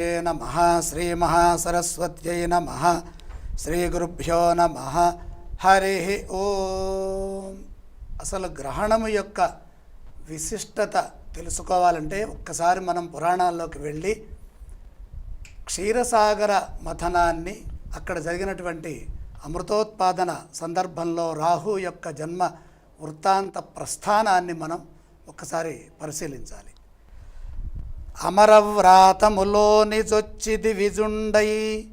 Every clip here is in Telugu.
నమ? శ్రీమహాసరస్వత్యై నమ. శ్రీగురుభ్యో నమ. హరి ఓం. అసలు గ్రహణము యొక్క విశిష్టత తెలుసుకోవాలంటే ఒక్కసారి మనం పురాణాల్లోకి వెళ్ళి క్షీరసాగర మథనాన్ని అక్కడ జరిగినటువంటి అమృతోత్పాదన సందర్భంలో రాహు యొక్క జన్మ వృత్తాంత ప్రస్థానాన్ని మనం ఒక్కసారి పరిశీలించాలి. అమరవ్రాతములోని చొచ్చిది విజుండై.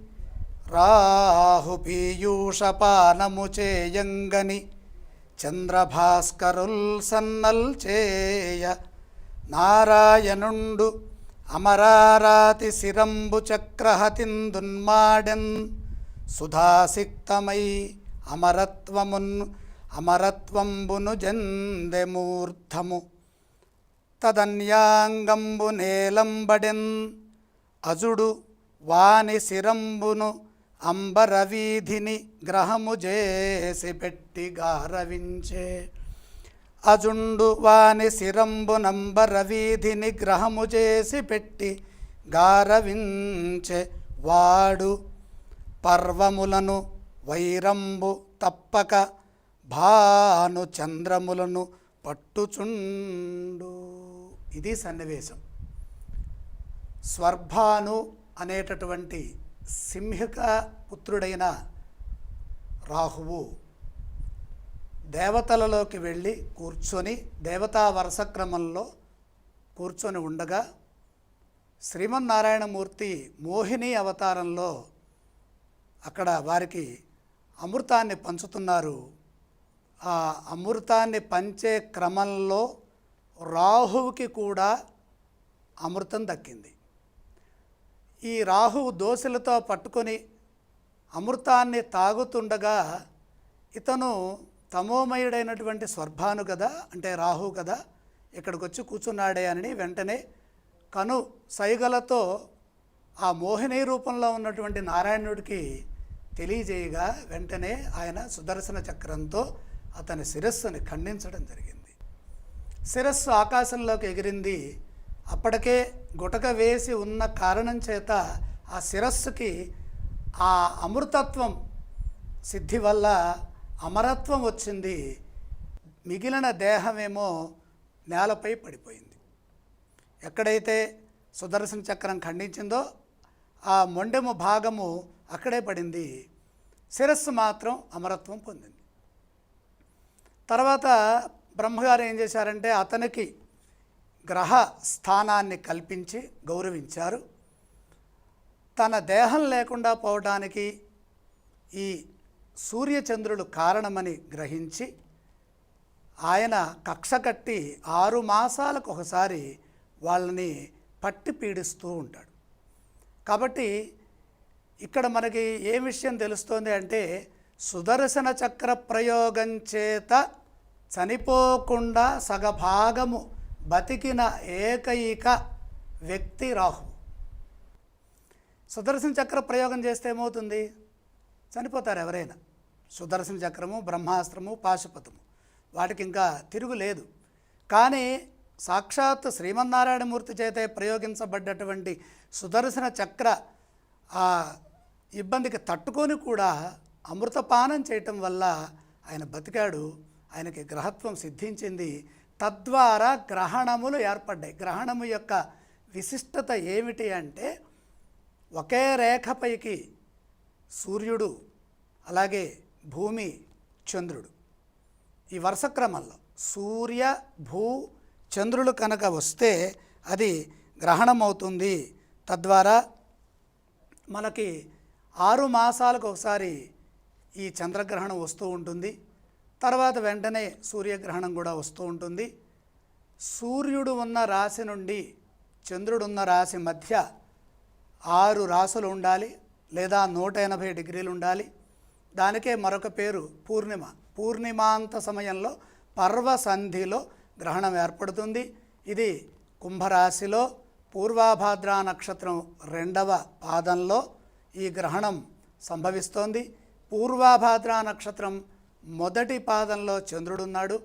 రాహు పీయూషపానము చేయంగని చంద్రభాస్కరుల్ సన్నల్ చేయ. నారాయణుండు అమరారాతి శిరంబు చక్రహతిందున్మాడెన్ సుధాసిక్తమై అమరత్వమున్ అమరత్వంబును జందెమూర్ధము తదన్యాంగంబు నేలంబడెన్ అజుడు వాని శిరంబును అంబరవీధిని గ్రహము చేసి పెట్టి గారవించే. అజుండు వాని శిరంబునంబరవీధిని గ్రహము చేసి పెట్టి గారవించే వాడు పర్వములను వైరంబు తప్పక భాను చంద్రములను పట్టుచుండు. ఇది సన్నివేశం. స్వర్భాను అనేటటువంటి సింహిక పుత్రుడైన రాహువు దేవతలలోకి వెళ్ళి కూర్చొని దేవతా వరుస క్రమంలో కూర్చొని ఉండగా శ్రీమన్నారాయణమూర్తి మోహిని అవతారంలో అక్కడ వారికి అమృతాన్ని పంచుతున్నారు. ఆ అమృతాన్ని పంచే క్రమంలో రాహువుకి కూడా అమృతం దక్కింది. ఈ రాహువు దోశలతో పట్టుకొని అమృతాన్ని తాగుతుండగా ఇతను తమోమయుడైనటువంటి స్వర్భాను కదా అంటే రాహు కదా ఇక్కడికి వచ్చి కూర్చున్నాడే అని వెంటనే కను సైగలతో ఆ మోహిని రూపంలో ఉన్నటువంటి నారాయణుడికి తెలియజేయగా వెంటనే ఆయన సుదర్శన చక్రంతో అతని శిరస్సుని ఖండించడం జరిగింది. శిరస్సు ఆకాశంలోకి ఎగిరింది. అప్పటికే గుటక వేసి ఉన్న కారణం చేత ఆ శిరస్సుకి ఆ అమృతత్వం సిద్ధి వల్ల అమరత్వం వచ్చింది. మిగిలిన దేహమేమో నేలపై పడిపోయింది. ఎక్కడైతే సుదర్శన చక్రం ఖండించిందో ఆ మొండెము భాగము అక్కడే పడింది. శిరస్సు మాత్రం అమరత్వం పొందింది. తర్వాత బ్రహ్మగారు ఏం చేశారంటే అతనికి గ్రహ స్థానాన్ని కల్పించి గౌరవించారు. తన దేహం లేకుండా పోవడానికి ఈ సూర్యచంద్రులు కారణమని గ్రహించి ఆయన కక్ష కట్టి ఆరు మాసాలకు ఒకసారి వాళ్ళని పట్టి పీడిస్తూ ఉంటాడు. కాబట్టి ఇక్కడ మనకి ఏ విషయం తెలుస్తోంది అంటే సుదర్శన చక్ర ప్రయోగం చేత చనిపోకుండా సగభాగము బతికిన ఏకైక వ్యక్తి రాహు. సుదర్శన చక్ర ప్రయోగం చేస్తే ఏమవుతుంది? చనిపోతారు ఎవరైనా. సుదర్శన చక్రము బ్రహ్మాస్త్రము పాశుపతము. వాటికి ఇంకా తిరుగు లేదు. కానీ సాక్షాత్ శ్రీమన్నారాయణమూర్తి చేతే ప్రయోగించబడ్డటువంటి సుదర్శన చక్ర ఆ ఇబ్బందికి తట్టుకొని కూడా అమృతపానం చేయటం వల్ల ఆయన బతికాడు. ఆయనకి గ్రహత్వం సిద్ధించింది తద్వారా గ్రహణములు ఏర్పడ్డాయి. గ్రహణము యొక్క విశిష్టత ఏమిటి అంటే ఒకే రేఖపైకి సూర్యుడు అలాగే భూమి చంద్రుడు. ఈ వరుస క్రమంలో సూర్య భూ చంద్రులు కనుక వస్తే అది గ్రహణం అవుతుంది తద్వారా మనకి ఆరు మాసాలకు ఒకసారి ఈ చంద్రగ్రహణం వస్తూ ఉంటుంది. తర్వాత వెంటనే సూర్యగ్రహణం కూడా వస్తూ ఉంటుంది. సూర్యుడు ఉన్న రాశి నుండి చంద్రుడున్న రాశి మధ్య ఆరు రాసులు ఉండాలి లేదా నూట ఎనభై డిగ్రీలు ఉండాలి. దానికే మరొక పేరు పూర్ణిమ. పూర్ణిమాంత సమయంలో పర్వసంధిలో గ్రహణం ఏర్పడుతుంది. ఇది కుంభరాశిలో పూర్వాభాద్ర నక్షత్రం రెండవ పాదంలో ఈ గ్రహణం సంభవిస్తోంది. పూర్వాభాద్ర నక్షత్రం మొదటి పాదంలో చంద్రుడున్నాడు.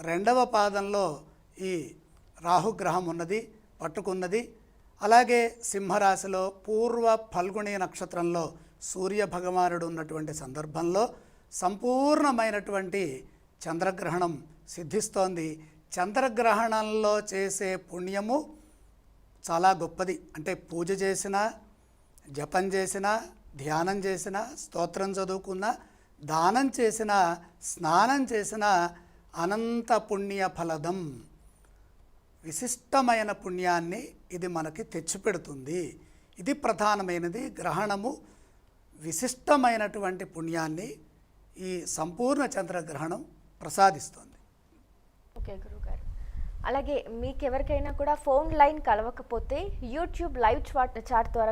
రెండవ పాదంలో ఈ రాహుగ్రహం ఉన్నది పట్టుకున్నది. అలాగే సింహరాశిలో పూర్వ ఫల్గుణి నక్షత్రంలో సూర్య భగవానుడు ఉన్నటువంటి సందర్భంలో సంపూర్ణమైనటువంటి చంద్రగ్రహణం సిద్ధిస్తోంది. చంద్రగ్రహణంలో చేసే పుణ్యము చాలా గొప్పది. అంటే పూజ చేసినా జపం చేసినా ధ్యానం చేసినా స్తోత్రం చదువుకున్న దానం చేసిన స్నానం చేసిన అనంత పుణ్య ఫలదం. విశిష్టమైన పుణ్యాన్ని ఇది మనకి తెచ్చిపెడుతుంది. ఇది ప్రధానమైనది. గ్రహణము విశిష్టమైనటువంటి పుణ్యాన్ని ఈ సంపూర్ణ చంద్రగ్రహణం ప్రసాదిస్తుంది. ఓకే గురుగారు. అలాగే మీకు ఎవరికైనా కూడా ఫోన్ లైన్ కలవకపోతే యూట్యూబ్ లైవ్ చాట్ చాట్ ద్వారా